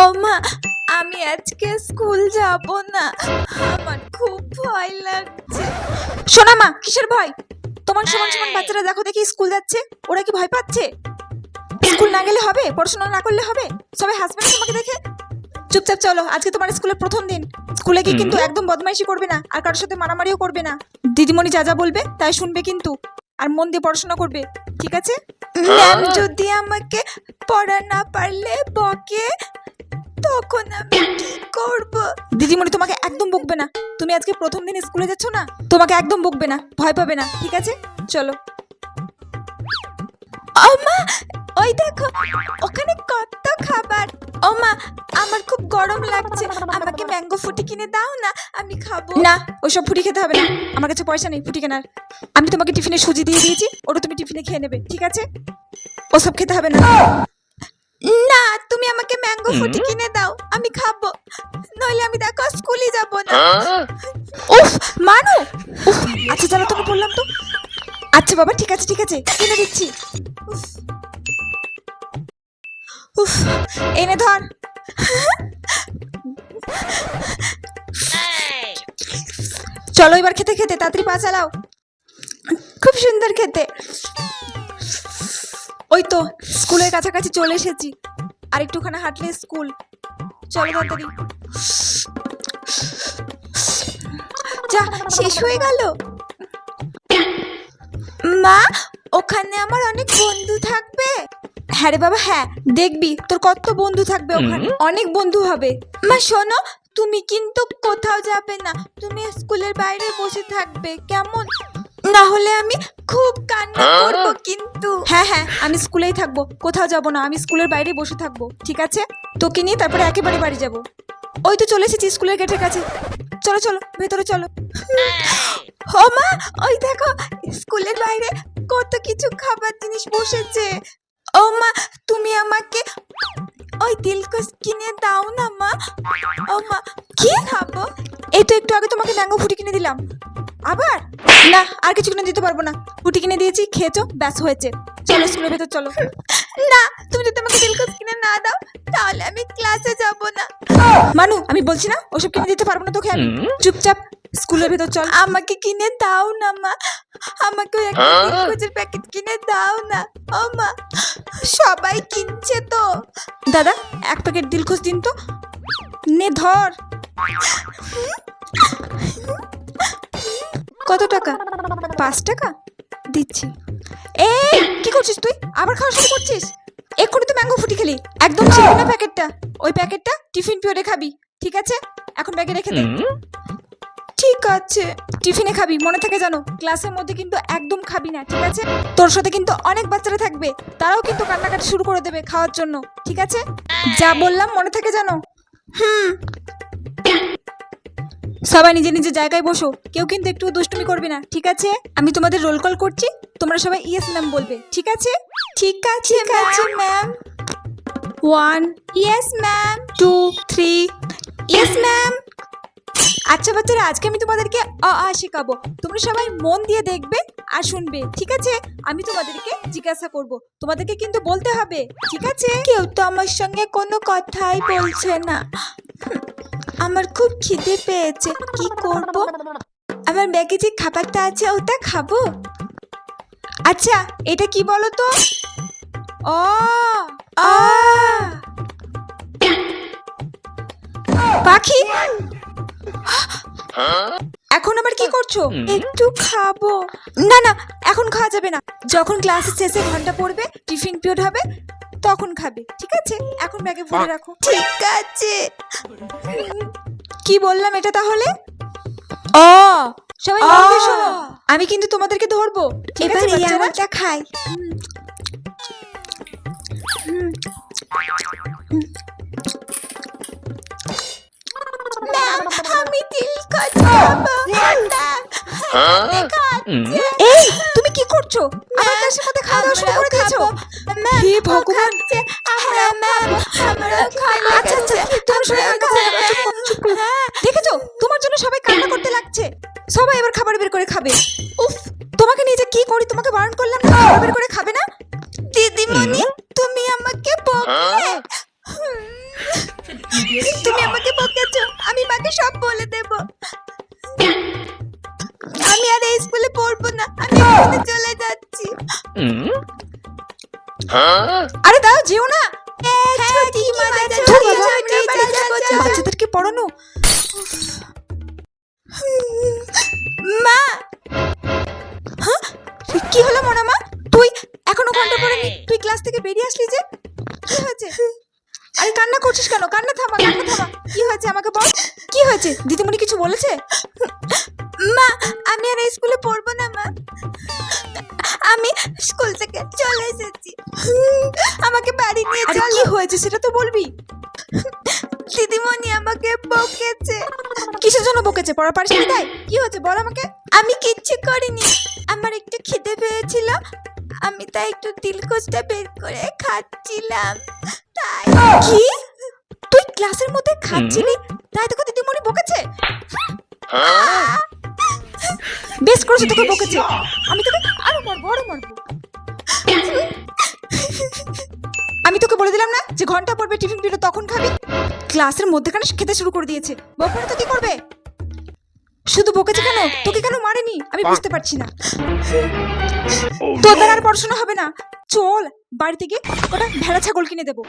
ও মা আমি আজকে স্কুল যাব না। আমার খুব ভয় লাগছে। শোনা মা কিসের ভয়? তোমার সমান সমান বাচ্চারা দেখো দেখি স্কুল যাচ্ছে ওরা কি ভয় পাচ্ছে? স্কুল না গেলে হবে? পড়াশোনা না করলে হবে? সবাই হাসবে তোমাকে দেখে? চুপচাপ চলো আজকে তোমার স্কুলের প্রথম দিন। স্কুলে গিয়ে কিন্তু একদম বদমাইশি করবে না আর কারোর সাথে মারামারিও করবে না। দিদিমণি যা যা বলবে তাই শুনবে কিন্তু। আর মন দিয়ে পড়াশোনা করবে ঠিক আছে? ম্যাম যদি আমাকে পড়া না পারলে বকে তখন আমি কি করব? দিদিমণি, তোমাকে একদম বকবে না। তুমি আজকে প্রথম দিন স্কুলে যাচ্ছ না? তোমাকে একদম বকবে না, ভয় পাবে না, ঠিক আছে? চলো। ওই দেখো, ওখানে কত খাবার। ও মা, আমার খুব গরম লাগছে। আমাকে ম্যাঙ্গো ফুটি কিনে দাও না, আমি খাব। না, ওসব ফুটি খেতে হবে না। আমার কাছে পয়সা নেই ফুটি কেনার। আমি তোমাকে টিফিনে সুজি দিয়ে দিয়েছি, ওটা তুমি টিফিনে খেয়ে নেবে, ঠিক আছে? ওসব খেতে হবে না। না তুমি আমাকে ম্যাঙ্গো ফুটি কিনে দাও আমি খাব। নইলে আমি দেখো স্কুলে যাব না। উফ মানু! উফ আচ্ছা চলো তোকে বললাম তো। আচ্ছা বাবা ঠিক আছে ঠিক আছে কিনে দিচ্ছি। উফ উফ এনে ধর। চলো এবার খেতে খেতে তাড়াতাড়ি পা চালাও। খুব সুন্দর খেতে। ওই তো স্কুলের কাছাকাছি চলে এসেছি। আর একটুখানি হাঁটলে স্কুল। চলো তাড়াতাড়ি যা শেষ হয়ে গেল? মা ওখানে আমার অনেক বন্ধু থাকবে। হ্যাঁ রে বাবা হ্যাঁ দেখবি তোর কত বন্ধু থাকবে ওখানে। অনেক বন্ধু হবে। মা শোনো তুমি কিন্তু কোথাও যাবে না। তুমি স্কুলের বাইরে বসে থাকবে কেমন? না হলে আমি খুব কান্না করব কিন্তু। হ্যাঁ হ্যাঁ আমি স্কুলেই থাকব। কোথাও যাব না আমি স্কুলের বাইরে বসে থাকব ঠিক আছে? তোকে নিয়ে তারপরে একেবারে বাড়ি যাব। ওই তো চলে এসেছি স্কুলের গেটের কাছে। চলো চলো ভেতরে চলো। ও মা ওই দেখো স্কুলের বাইরে কত কিছু খাবার জিনিস বসেছে। ও মা তুমি আমাকে ওই দিলকস কিনে দাও না মা। ও মা কি খাব? এই তো একটু আগে তোমাকে ম্যাঙ্গো ফুটি কিনে দিলাম। আবার? না আর কিছু কিনে দিতে পারব না। ফুটি কিনে দিয়েছি খেয়েছো ব্যাস হয়েছে। চলো স্কুলের ভেতর চলো। না তুমি যদি আমাকে দিলকস কিনে না দাও তাহলে আমি ক্লাসে যাব না। মানু আমি বলছি না ওসব কিনে দিতে পারব না তোকে আমি। চুপচাপ স্কুলের ভেতর চল। আমাকে কিনে দাও না মা। আমাকে ওই একটা প্যাকেট কিনে দাও না। ও মা সবাই কিনছে তো। দাদা এক প্যাকেট দিলখোশ দিন তো। নে ধর। কত টাকা? পাঁচ টাকা? দিচ্ছি। এই কি করছিস তুই? আবার খাওয়া শুরু করছিস? এক্ষুনি তো ম্যাঙ্গো ফুটি খেলি। একদম ছিলবি না প্যাকেটটা। ওই প্যাকেটটা টিফিন পিরিয়ডে খাবি ঠিক আছে? এখন ব্যাগে রেখে দে। আছে টিফিনে খাবি মনে থাকে জানো? ক্লাসের মধ্যে কিন্তু একদম খাবি না ঠিক আছে? তোর সাথে কিন্তু অনেক বাচ্চারা থাকবে তারাও কিন্তু কান্নাকাটি শুরু করে দেবে খাওয়ার জন্য ঠিক আছে? যা বললাম মনে থাকে জানো? হুম। সবাই নিজে নিজে জায়গায় বসো কেউ কিন্তু একটু দুষ্টুমি করবে না ঠিক আছে? আমি তোমাদের রোল কল করছি তোমরা সবাই ইয়েস ম্যাম বলবে ঠিক আছে? ঠিক আছে ঠিক আছে ma'am one yes ma'am two three yes ma'am আচ্ছা বাচ্চারা আজকে আমি তোমাদেরকে অ আ শেখাবো। তোমরা সবাই মন দিয়ে দেখবে আর শুনবে ঠিক আছে? আমি তোমাদেরকে জিজ্ঞাসা করব। তোমাদেরকে কিন্তু বলতে হবে ঠিক আছে? কেউ তো আমার সঙ্গে কোনো কথাই বলছে না। আমার খুব খিদে পেয়েছে। কি করব? আমার ব্যাগে যে খাবারটা আছে ওটা খাব? আচ্ছা এটা কি বলো তো অ আ। পাখি? এখন আবার কি করছ? একটু খাব। না না এখন খাওয়া যাবে না। যখন ক্লাস শেষে ঘণ্টা পড়বে টিফিন পিরিয়ড হবে তখন খাবে ঠিক আছে? এখন ব্যাগে ভরে রাখো। ঠিক আছে। কি বললাম এটা তাহলে? ও সবাই মন দিয়ে শোনো আমি কিন্তু তোমাদেরকে ধরবো। ঠিক আছে বাচ্চারা? খাই এই তুমি কি করছ? আমার মধ্যে খাওয়া দাওয়া শুরু করে দিয়েছ। হে ভগবান। আমরা ম্যাম আমরা খাব। আচ্ছা আচ্ছা তুমি কাছে। দেখেছ? তোমার জন্য সবাই কান্না করতে লাগছে। সবাই এবার খাবার বের করে খাবে। উফ তোমাকে নিয়ে যে কি করি তোমাকে বারণ করলাম না খাবার বের করে খাবে না? স্কুলে পড়ব না আমি এখানে চলে যাচ্ছি। আরে দাও যেও না। বাচ্চাদেরকে পড়ানো। মা! হ্যাঁ? কি হলো মনা মা? তুই এখনও ঘণ্টা পড়েনি। তুই ক্লাস থেকে বেরিয়ে আসলি যে? কি হয়েছে? আরে কান্না করছিস কেন? কান্না থামা কান্না থামা। কি হয়েছে আমাকে বল? কি হয়েছে? দিদিমণি কিছু বলেছে? মা আমি আর স্কুলে পড়ব না মা। আমি স্কুল থেকে চলে এসেছি। আমাকে বাড়ি নিয়ে চলো। কি হয়েছে সেটা তো বলবি? দিদিমণি আমাকে বকেছে। কিসের জন্য বকেছে? পড়া পারিস না তাই কি হয়েছে বল আমাকে। আমি কিচ্ছু করিনি। আমার একটু খিদে পেয়েছিল। আমি তাই একটু দিলখোঁজটা বের করে খাচ্ছিলাম। তাই কি? তুই ক্লাসের মধ্যে খাচ্ছিলি? তাই তোকে দিদিমণি বকেছে? বেশ করেছে তোকে বকেছে। আমি তোকে আরও মারবো আরও মারবো। আমি তোকে বলে দিলাম না যে ঘণ্টা পড়বে টিফিন পিরিয়ড তখন খাবি? ক্লাসের মধ্যেখানে খেতে শুরু করে দিয়েছে। বকলে তো কি করবে? শুধু বকেছে কেন? তোকে কেন মারেনি? আমি বুঝতে পারছি না। তোর দ্বারা আর পড়াশোনা হবে না। চল বাড়িতে গিয়ে ওটা ভেড়া ছাগল কিনে দেবো।